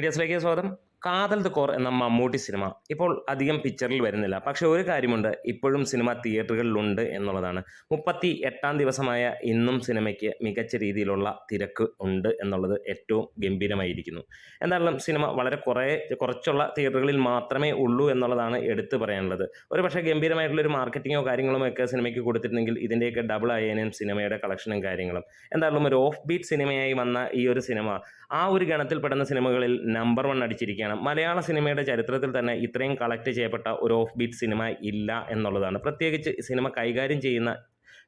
വീഡിയോസിലേക്ക് സ്വാഗതം കാതൽ the core എന്ന മമ്മൂട്ടി സിനിമ. ഇപ്പോൾ അധികം പിക്ചറിൽ വരുന്നില്ല. പക്ഷെ ഒരു കാര്യമുണ്ട്. ഇപ്പോഴും സിനിമ തിയേറ്ററുകളിലുണ്ട് എന്നുള്ളതാണ്. മുപ്പത്തി എട്ടാം ദിവസമായ ഇന്നും സിനിമയ്ക്ക് മികച്ച രീതിയിലുള്ള തിരക്ക് ഉണ്ട് എന്നുള്ളത് ഏറ്റവും ഗംഭീരമായിരിക്കുന്നു. എന്തായാലും സിനിമ വളരെ കുറേ കുറച്ചുള്ള തിയേറ്ററുകളിൽ മാത്രമേ ഉള്ളൂ എന്നുള്ളതാണ് എടുത്തു പറയാനുള്ളത്. ഒരു പക്ഷേ ഗംഭീരമായിട്ടുള്ളൊരു മാർക്കറ്റിങ്ങോ കാര്യങ്ങളോ ഒക്കെ സിനിമയ്ക്ക് കൊടുത്തിരുന്നെങ്കിൽ ഇതിന്റെയൊക്കെ ഡബിൾ ആയേനും സിനിമയുടെ കളക്ഷനും കാര്യങ്ങളും. എന്തായാലും ഒരു ഓഫ് ബീറ്റ് സിനിമയായി വന്ന ഈ ഒരു സിനിമ ആ ഒരു ഗണത്തിൽപ്പെടുന്ന സിനിമകളിൽ നമ്പർ വൺ അടിച്ചിരിക്കുകയാണ് മലയാള സിനിമയുടെ ചരിത്രത്തിൽ തന്നെ ഇത്രയും കളക്ട് ചെയ്യപ്പെട്ട ഒരു ഓഫ് ബീറ്റ് സിനിമ ഇല്ല എന്നുള്ളതാണ്. പ്രത്യേകിച്ച് സിനിമ കൈകാര്യം ചെയ്യുന്ന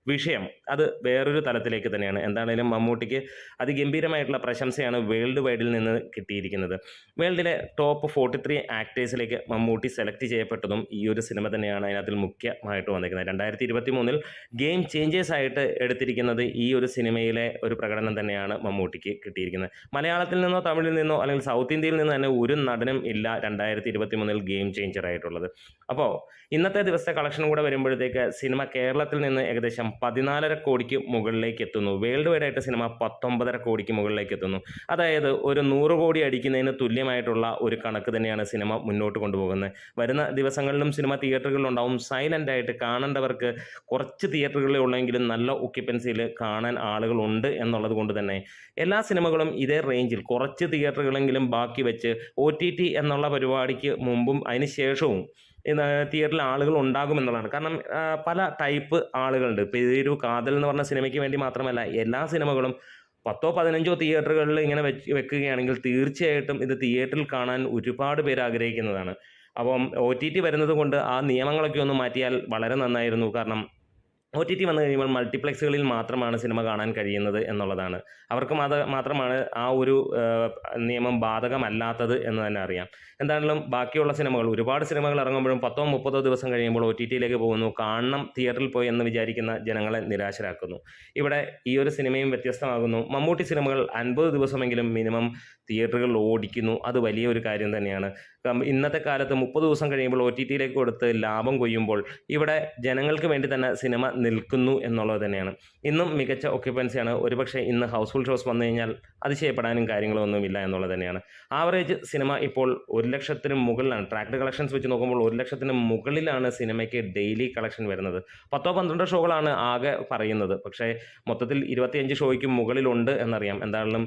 വിഷയം അത് വേറൊരു തലത്തിലേക്ക് തന്നെയാണ്. എന്താണേലും മമ്മൂട്ടിക്ക് അതിഗംഭീരമായിട്ടുള്ള പ്രശംസയാണ് വേൾഡ് വൈഡിൽ നിന്ന് കിട്ടിയിരിക്കുന്നത്. വേൾഡിലെ ടോപ്പ് ഫോർട്ടി ത്രീ ആക്ടേഴ്സിലേക്ക് മമ്മൂട്ടി സെലക്ട് ചെയ്യപ്പെട്ടതും ഈ ഒരു സിനിമ തന്നെയാണ് അതിനകത്തിൽ മുഖ്യമായിട്ട് വന്നിരിക്കുന്നത്. രണ്ടായിരത്തി ഇരുപത്തി മൂന്നിൽ ഗെയിം ചേഞ്ചേഴ്സ് ആയിട്ട് എടുത്തിരിക്കുന്നത് ഈ ഒരു സിനിമയിലെ ഒരു പ്രകടനം തന്നെയാണ് മമ്മൂട്ടിക്ക് കിട്ടിയിരിക്കുന്നത്. മലയാളത്തിൽ നിന്നോ തമിഴിൽ നിന്നോ അല്ലെങ്കിൽ സൗത്ത് ഇന്ത്യയിൽ നിന്ന് തന്നെ ഒരു നടനും ഇല്ല രണ്ടായിരത്തി ഇരുപത്തി മൂന്നിൽ ഗെയിം ചേഞ്ചർ ആയിട്ടുള്ളത്. അപ്പോൾ ഇന്നത്തെ ദിവസത്തെ കളക്ഷൻ കൂടെ വരുമ്പോഴത്തേക്ക് സിനിമ കേരളത്തിൽ നിന്ന് ഏകദേശം പതിനാലര കോടിക്ക് മുകളിലേക്ക് എത്തുന്നു വേൾഡ് വൈഡ് ആയിട്ട് സിനിമ പത്തൊമ്പതര കോടിക്ക് മുകളിലേക്ക് എത്തുന്നു അതായത് ഒരു നൂറ് കോടി അടിക്കുന്നതിന് തുല്യമായിട്ടുള്ള ഒരു കണക്ക് തന്നെയാണ് സിനിമ മുന്നോട്ട് കൊണ്ടുപോകുന്നത്. വരുന്ന ദിവസങ്ങളിലും സിനിമ തിയേറ്ററുകളിലുണ്ടാവും. സൈലന്റ് ആയിട്ട് കാണേണ്ടവർക്ക് കുറച്ച് തിയേറ്ററുകളിൽ ഉള്ളെങ്കിലും നല്ല ഒക്യുപ്പൻസിയിൽ കാണാൻ ആളുകളുണ്ട് എന്നുള്ളത് കൊണ്ട് തന്നെ. എല്ലാ സിനിമകളും ഇതേ റേഞ്ചിൽ കുറച്ച് തിയേറ്ററുകളെങ്കിലും ബാക്കി വെച്ച് ഒ എന്നുള്ള പരിപാടിക്ക് മുമ്പും അതിന് ശേഷവും തിയേറ്ററിൽ ആളുകൾ ഉണ്ടാകും എന്നുള്ളതാണ്. കാരണം പല ടൈപ്പ് ആളുകളുണ്ട്. ഇപ്പോൾ ഇതൊരു കാതൽ എന്ന് പറഞ്ഞ സിനിമയ്ക്ക് വേണ്ടി മാത്രമല്ല എല്ലാ സിനിമകളും പത്തോ പതിനഞ്ചോ തിയേറ്ററുകളിൽ ഇങ്ങനെ വെച്ച് വെക്കുകയാണെങ്കിൽ തീർച്ചയായിട്ടും ഇത് തിയേറ്ററിൽ കാണാൻ ഒരുപാട് പേര് ആഗ്രഹിക്കുന്നതാണ്. അപ്പം ഒ ടി ടി വരുന്നത് കൊണ്ട് ആ നിയമങ്ങളൊക്കെ ഒന്ന് മാറ്റിയാൽ വളരെ നന്നായിരുന്നു. കാരണം ഒ ടി ടി വന്നു കഴിയുമ്പോൾ മൾട്ടിപ്ലക്സുകളിൽ മാത്രമാണ് സിനിമ കാണാൻ കഴിയുന്നത് എന്നുള്ളതാണ്. അവർക്ക് മാത മാത്രമാണ് ആ ഒരു നിയമം ബാധകമല്ലാത്തത് എന്ന് തന്നെ അറിയാം. എന്താണെങ്കിലും ബാക്കിയുള്ള സിനിമകൾ ഒരുപാട് സിനിമകൾ ഇറങ്ങുമ്പോഴും പത്തോ മുപ്പതോ ദിവസം കഴിയുമ്പോൾ ഒ ടി ടിയിലേക്ക് പോകുന്നു കാണണം തിയേറ്ററിൽ പോയി എന്ന് വിചാരിക്കുന്ന ജനങ്ങളെ നിരാശരാക്കുന്നു. ഇവിടെ ഈ ഒരു സിനിമയും വ്യത്യസ്തമാകുന്നു. മമ്മൂട്ടി സിനിമകൾ അൻപത് ദിവസമെങ്കിലും മിനിമം തിയേറ്ററുകളിൽ ഓടിക്കുന്നു. അത് വലിയൊരു കാര്യം തന്നെയാണ്. ഇന്നത്തെ കാലത്ത് മുപ്പത് ദിവസം കഴിയുമ്പോൾ ഒ ടി ടിയിലേക്ക് കൊടുത്ത് ലാഭം കൊയ്യുമ്പോൾ ഇവിടെ ജനങ്ങൾക്ക് വേണ്ടി തന്നെ സിനിമ നിൽക്കുന്നു എന്നുള്ളത് തന്നെയാണ്. ഇന്നും മികച്ച ഒക്യുപ്പൻസിയാണ് ഒരുപക്ഷെ ഇന്ന് ഹൗസ്ഫുൾ ഷോസ് വന്നു കഴിഞ്ഞാൽ അതിശയപ്പെടാനും കാര്യങ്ങളൊന്നുമില്ല എന്നുള്ളത് തന്നെയാണ്. ആവറേജ് സിനിമ ഇപ്പോൾ ഒരു ലക്ഷത്തിന് മുകളിലാണ്. ട്രാക്ട് കളക്ഷൻസ് വെച്ച് നോക്കുമ്പോൾ ഒരു ലക്ഷത്തിന് മുകളിലാണ് സിനിമയ്ക്ക് ഡെയിലി കളക്ഷൻ വരുന്നത്. പത്തോ പന്ത്രണ്ടോ ഷോകളാണ് ആകെ പറയുന്നത്. പക്ഷേ മൊത്തത്തിൽ ഇരുപത്തിയഞ്ച് ഷോയ്ക്ക് മുകളിലുണ്ട് എന്നറിയാം. എന്തായാലും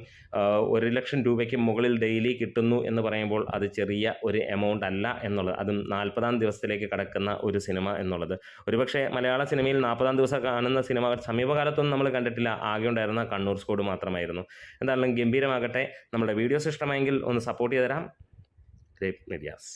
ഒരു ലക്ഷം രൂപയ്ക്ക് മുകളിൽ ഡെയിലി കിട്ടുന്നു എന്ന് പറയുമ്പോൾ അത് ചെറിയ ഒരു എമൗണ്ട് അല്ല എന്നുള്ളത്. അതും നാൽപ്പതാം ദിവസത്തിലേക്ക് കടക്കുന്ന ഒരു സിനിമ എന്നുള്ളത്. ഒരുപക്ഷെ മലയാള സിനിമയിൽ നാൽപ്പതാം ദിവസം കാണുന്ന സിനിമ സമീപകാലത്തൊന്നും നമ്മൾ കണ്ടിട്ടില്ല. ആകെ ഉണ്ടായിരുന്ന കണ്ണൂർ സ്കോഡ് മാത്രമായിരുന്നു. എന്തായാലും ഗംഭീരമാകട്ടെ. നമ്മുടെ വീഡിയോസ് ഇഷ്ടമായെങ്കിൽ ഒന്ന് സപ്പോർട്ട് ചെയ്ത് തരാം മീഡിയാസ്